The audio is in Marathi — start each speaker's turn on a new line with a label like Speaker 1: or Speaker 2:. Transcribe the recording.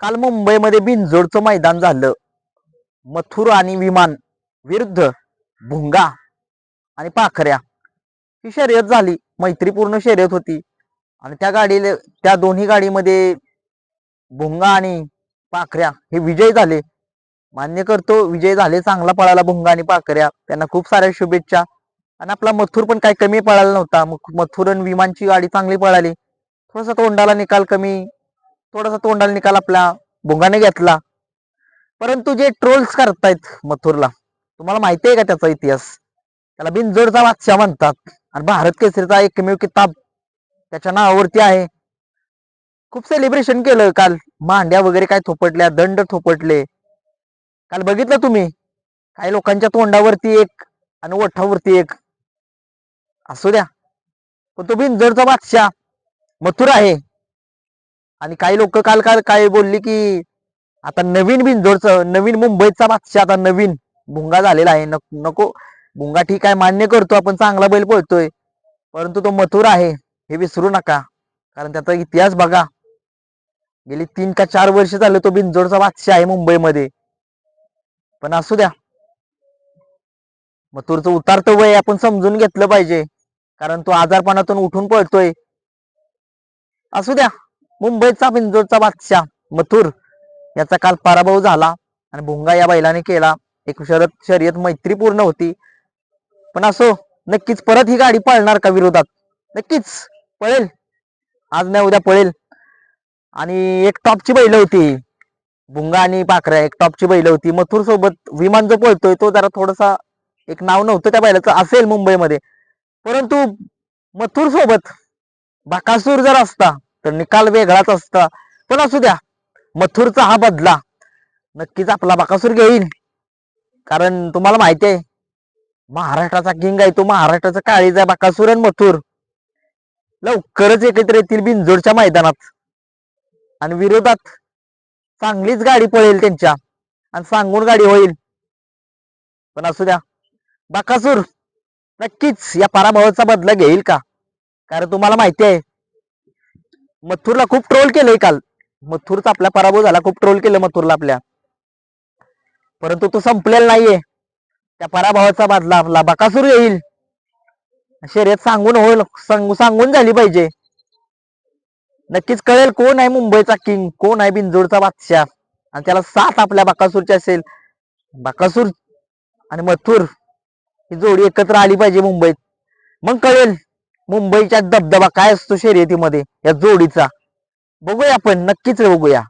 Speaker 1: काल मुंबईमध्ये बिनजोडचं मैदान झालं. मथुर आणि विमान विरुद्ध भुंगा आणि पाखऱ्या ही शर्यत झाली. मैत्रीपूर्ण शर्यत होती. आणि त्या गाडीला त्या दोन्ही गाडीमध्ये भुंगा आणि पाखऱ्या हे विजय झाले. मान्य करतो विजय झाले. चांगला पळाला भुंगा आणि पाखऱ्या. त्यांना खूप साऱ्या शुभेच्छा. आणि आपला मथुर पण काही कमी पळाला नव्हता. मग मथुर आणि विमानची गाडी चांगली पळाली. थोडासा तोंडाला निकाल कमी थोडासा तोंडाला निकाल आपला भोंगाने घेतला. परंतु जे ट्रोल्स करतायत मथुरला तुम्हाला माहिती आहे का त्याचा इतिहास? त्याला बिनजोडचा बादशाह म्हणतात. आणि भारत केसरीचा एकमेव किताब त्याच्या नावावरती आहे. खूप सेलिब्रेशन केलं काल. मांड्या वगैरे काय थोपटल्या दंड थोपटले. काल बघितलं तुम्ही? काही लोकांच्या तोंडावरती एक आणि ओठावरती एक. असू द्या. पण तो बिनजोडचा बादशाह मथुर आहे. आणि काही लोक काल काल काय बोलली की आता नवीन बिनजोडचं नवीन मुंबईचा बादशाह आता नवीन भुंगा झालेला आहे. नको भुंगा ठीक आहे मान्य करतो आपण चांगला बैल पळतोय. परंतु तो मथुर आहे हे विसरू नका. कारण त्याचा इतिहास बघा. गेली तीन का चार वर्ष झाले तो बिनजोडचा बादशाह आहे मुंबईमध्ये. पण असू द्या. मथुरचं उतारतं वय आपण समजून घेतलं पाहिजे. कारण तो आजारपणातून उठून पळतोय. असू द्या. मुंबईचा बिंजोडचा बादशाह मथुर. याचा काल पराभव झाला आणि भुंगा या बैलाने केला. एक शरद शर्यत मैत्रीपूर्ण होती. पण असो नक्कीच परत ही गाडी पळणार का विरोधात? नक्कीच पळेल. आज नाही उद्या पळेल. आणि एक टॉपची बैल होती. भुंगा आणि पाखऱ्या एक टॉपची बैल होती. मथुर सोबत विमान जो पळतोय तो जरा थोडासा एक नाव नव्हतं त्या बैलाचं असेल मुंबईमध्ये. परंतु मथुर सोबत बाकासूर जर असता तर निकाल वेगळाच असता. पण असू द्या. मथुरचा हा बदला. नक्कीच आपला बाकासूर घेईन. कारण तुम्हाला माहिती आहे महाराष्ट्राचा किंग आहे तो महाराष्ट्राचा काळीज आहे बाकासूर आणि मथुर. लवकरच एकत्र येतील बिनजोडच्या मैदानात. आणि विरोधात चांगलीच गाडी पळेल त्यांच्या. आणि सांगून गाडी होईल. पण असू द्या. बाकासूर नक्कीच या पराभवाचा बदला घेईल का? कारण तुम्हाला माहिती आहे मथुरला खूप ट्रोल केलंय काल. मथुरचा आपला पराभव झाला खूप ट्रोल केलं मथुरला आपल्या. परंतु तो संपलेला नाहीये. त्या पराभवाचा बदला आपला बकासूर येईल. शर्यत सांगून होईल सांगू- सांगून झाली पाहिजे. नक्कीच कळेल कोण आहे मुंबईचा किंग कोण आहे बिंजोडचा बादशाह. आणि त्याला साथ आपल्या बकासूरची असेल. बकासूर आणि मथुर ही जोडी एकत्र आली पाहिजे मुंबईत. मग कळेल मुंबईच्या दबदबा काय असतो शर्यतीमध्ये या जोडीचा? बघूया आपण नक्कीच बघूया.